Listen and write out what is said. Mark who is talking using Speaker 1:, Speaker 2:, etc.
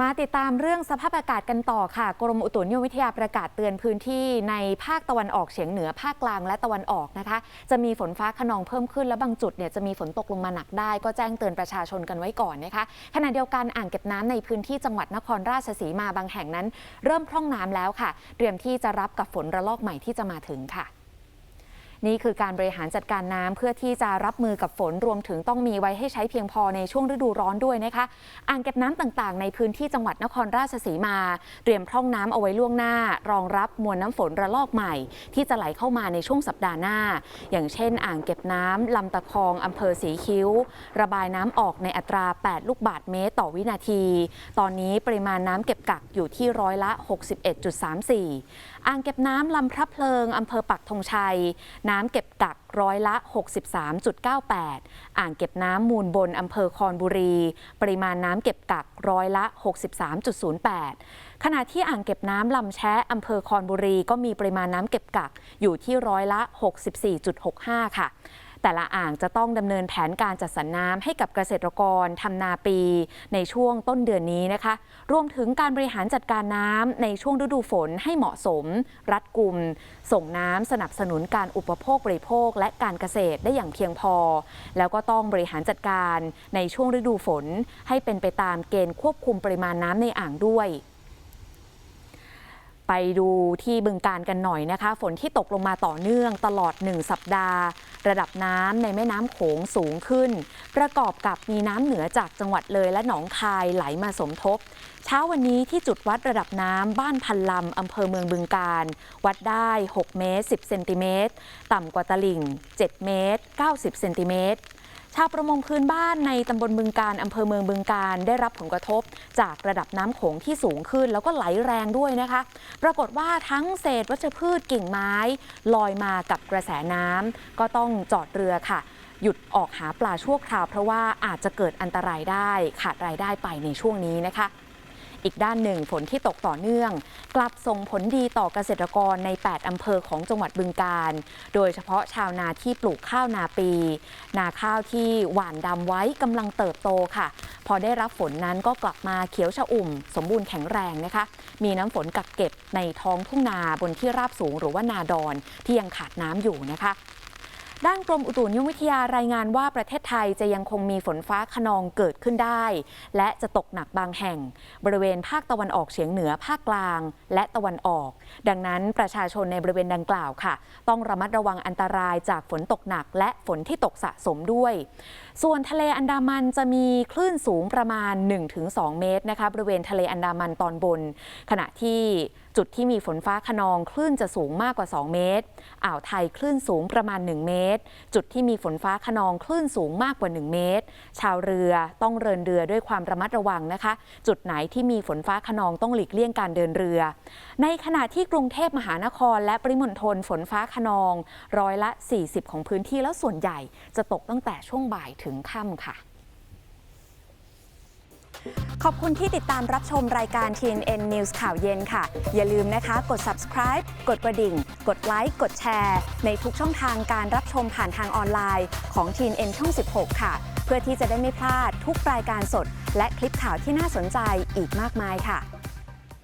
Speaker 1: มาติดตามเรื่องสภาพอากาศกันต่อค่ะ กรมอุตุนิยมวิทยาประกาศเตือนพื้นที่ในภาคตะวันออกเฉียงเหนือภาคกลางและตะวันออกนะคะ จะมีฝนฟ้าขนองเพิ่มขึ้นและบางจุดเนี่ยจะมีฝนตกลงมาหนักได้ ก็แจ้งเตือนประชาชนกันไว้ก่อนนะคะขณะเดียวกันอ่างเก็บน้ำในพื้นที่จังหวัดนครราชสีมาบางแห่งนั้น เริ่มพร่องน้ำแล้วค่ะ เตรียมที่จะรับกับฝนระลอกใหม่ที่จะมาถึงค่ะ นี่คือการบริหารจัดการน้ำเพื่อที่จะรับมือกับฝนรวมถึงต้องมีไว้ให้ใช้เพียงพอในช่วงฤดูร้อนด้วยนะคะอ่างเก็บน้ำต่างๆ ในพื้นที่จังหวัดนครราชสีมา เตรียมพร่องน้ำเอาไว้ล่วงหน้า รองรับมวลน้ำฝนระลอกใหม่ ที่จะไหลเข้ามาในช่วงสัปดาห์หน้า อย่างเช่น อ่างเก็บน้ำลำตะคองอำเภอสีคิ้ว ระบายน้ำออกในอัตรา 8 ลูกบาศก์เมตรต่อวินาที ตอนนี้ปริมาณน้ำเก็บกักอยู่ที่ร้อยละ 61.34 อ่างเก็บน้ำลำพระเพลิงอำเภอปักธงชัยน้ำเก็บกักร้อยละ 63.98 อ่างเก็บน้ำมูลบนอำเภอคอนบุรี ปริมาณน้ำเก็บกักร้อยละ 63.08 ขณะที่อ่างเก็บน้ำลำแชะอำเภอคอนบุรี ก็มีปริมาณน้ำเก็บกักอยู่ที่ร้อยละ 64.65 ค่ะ แต่ละอ่างจะต้องดำเนินแผนการจัดสรรน้ำให้กับเกษตรกรทำนาปีในช่วงต้นเดือนนี้นะคะ รวมถึงการบริหารจัดการน้ำในช่วงฤดูฝนให้เหมาะสม รัดกุม ส่งน้ำสนับสนุนการอุปโภคบริโภค และการเกษตรได้อย่างเพียงพอ แล้วก็ต้องบริหารจัดการในช่วงฤดูฝน ให้เป็นไปตามเกณฑ์ควบคุมปริมาณน้ำในอ่างด้วย ไปดูที่บึงการกันหน่อยนะคะ ฝนที่ตกลงมาต่อเนื่องตลอด 1 สัปดาห์ ระดับน้ำในแม่น้ำโขงสูงขึ้น ประกอบกับมีน้ำเหนือจากจังหวัดเลยและหนองคายไหลมาสมทบ เช้าวันนี้ที่จุดวัดระดับน้ำบ้านพันลำอำเภอเมืองบึงการ วัดได้ 6 เมตร 10 เซนติเมตร ต่ำกว่าตลิ่ง 7 เมตร 90 เซนติเมตร ชาวประมงพื้นบ้านในตำบลบึงการอำเภอเมืองบึงการได้รับผลกระทบ จากระดับน้ำโขงที่สูงขึ้น แล้วก็ไหลแรงด้วยนะคะ ปรากฏว่าทั้งเศษวัชพืชกิ่งไม้ ลอยมากับกระแสน้ำก็ต้องจอดเรือค่ะ หยุดออกหาปลาชั่วคราวเพราะว่าอาจจะเกิดอันตรายได้ขาดรายได้ไปในช่วงนี้นะคะ อีกด้านหนึ่งฝนที่ตกต่อเนื่อง กลับส่งผลดีต่อเกษตรกรใน 8 อำเภอของจังหวัดบึงการ โดยเฉพาะชาวนาที่ปลูกข้าวนาปี นาข้าวที่หว่านดำไว้กำลังเติบโตค่ะ พอได้รับฝนนั้นก็กลับมาเขียวชอุ่ม สมบูรณ์แข็งแรงนะคะ มีน้ำฝนกักเก็บในท้องทุ่งนาบนที่ราบสูงหรือว่านาดอนที่ยังขาดน้ำอยู่นะคะ ด้านกรมอุตุนิยมวิทยารายงานว่าประเทศไทยจะยังคงมีฝนฟ้าขนองเกิดขึ้นได้ และจะตกหนักบางแห่ง บริเวณภาคตะวันออกเฉียงเหนือภาคกลาง และตะวันออก ดังนั้นประชาชนในบริเวณดังกล่าวค่ะ ต้องระมัดระวังอันตรายจากฝนตกหนัก และฝนที่ตกสะสมด้วย ส่วนทะเลอันดามันจะมีคลื่นสูงประมาณ 1-2 เมตรนะคะบริเวณทะเลอันดามันตอนบน ขณะที่จุดที่มีฝนฟ้าขนองคลื่นจะสูงมากกว่า 2 เมตร อ่าวไทยคลื่นสูงประมาณ 1 เมตร จุดที่มีฝนฟ้าขนองคลื่นสูงมากกว่า 1 เมตร ชาวเรือต้องเดินเรือด้วยความระมัดระวังนะคะ จุดไหนที่มีฝนฟ้าขนองต้องหลีกเลี่ยงการเดินเรือ ในขณะที่กรุงเทพมหานคร และปริมณฑลฝนฟ้าขนอง ร้อยละ 40 ของพื้นที่แล้วส่วนใหญ่จะตกตั้งแต่ช่วงบ่ายถึงค่ำค่ะ ขอบคุณที่ติดตามรับชมรายการ TNN News ข่าวเย็นค่ะ อย่าลืมนะคะ กด subscribe กดกระดิ่ง กดไลค์ กดแชร์ ในทุกช่องทางการรับชมผ่านทางออนไลน์ของ TNN ช่อง 16 ค่ะ เพื่อที่จะได้ไม่พลาดทุกรายการสด และคลิปข่าวที่น่าสนใจอีกมากมายค่ะ